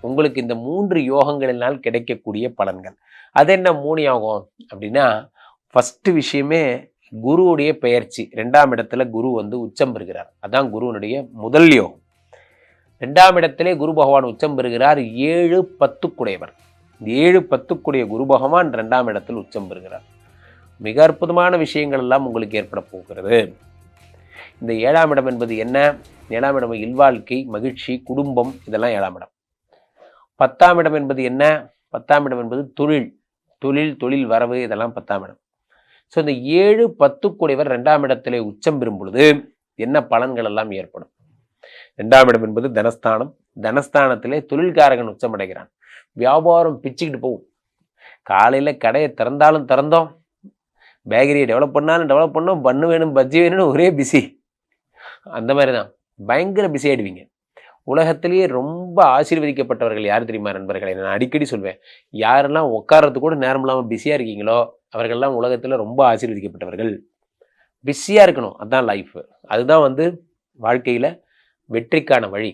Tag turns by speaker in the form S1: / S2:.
S1: உங்களுக்கு இந்த மூன்று யோகங்களினால் கிடைக்கக்கூடிய பலன்கள். அது என்ன மூணு யோகம்? அப்படின்னா ஃபஸ்ட்டு விஷயமே குருவுடைய பெயர்ச்சி. ரெண்டாம் இடத்துல குரு வந்து உச்சம் பெறுகிறார். அதான் குருவனுடைய முதல் யோகம். ரெண்டாம் இடத்திலே குரு பகவான் உச்சம் பெறுகிறார். ஏழு பத்துக்குடையவர். ஏழு பத்துக்குடைய குரு பகவான் ரெண்டாம் இடத்தில் உச்சம் பெறுகிறார். மிக அற்புதமான விஷயங்கள் எல்லாம் உங்களுக்கு ஏற்பட போகிறது. இந்த ஏழாம் இடம் என்பது என்ன? ஏழாம் இடம் இல்வாழ்க்கை மகிழ்ச்சி குடும்பம் இதெல்லாம் ஏழாம் இடம். பத்தாம் இடம் என்பது என்ன? பத்தாம் இடம் என்பது தொழில். தொழில் தொழில் வரவு இதெல்லாம் பத்தாம் இடம். ஸோ இந்த ஏழு பத்துக்குடையவர் ரெண்டாம் இடத்திலே உச்சம் பெறும் பொழுது என்ன பலன்கள் எல்லாம் ஏற்படும்? ரெண்டாம் இடம் என்பது தனஸ்தானம். தனஸ்தானத்திலே தொழில்காரகன் உச்சம் அடைகிறான். வியாபாரம் பிச்சுக்கிட்டு போகும். காலையில் கடையை திறந்தாலும் திறந்தோம். பேக்கரியை டெவலப் பண்ணாலும் டெவலப் பண்ணோம். பண்ணு வேணும் பஜ்ஜி வேணும்னு ஒரே பிஸி அந்த மாதிரி தான் பயங்கர பிஸி ஆகிடுவீங்க உலகத்திலேயே ரொம்ப ஆசீர்வதிக்கப்பட்டவர்கள் யார் தெரியுமா நண்பர்களை? நான் அடிக்கடி சொல்வேன். யாரெல்லாம் உட்கார்றது கூட நேரம் இல்லாமல் பிஸியாக இருக்கீங்களோ அவர்கள்லாம் உலகத்தில் ரொம்ப ஆசீர்வதிக்கப்பட்டவர்கள். பிஸியாக இருக்கணும். அதுதான் லைஃப் அதுதான் வந்து வாழ்க்கையில் வெற்றிக்கான வழி.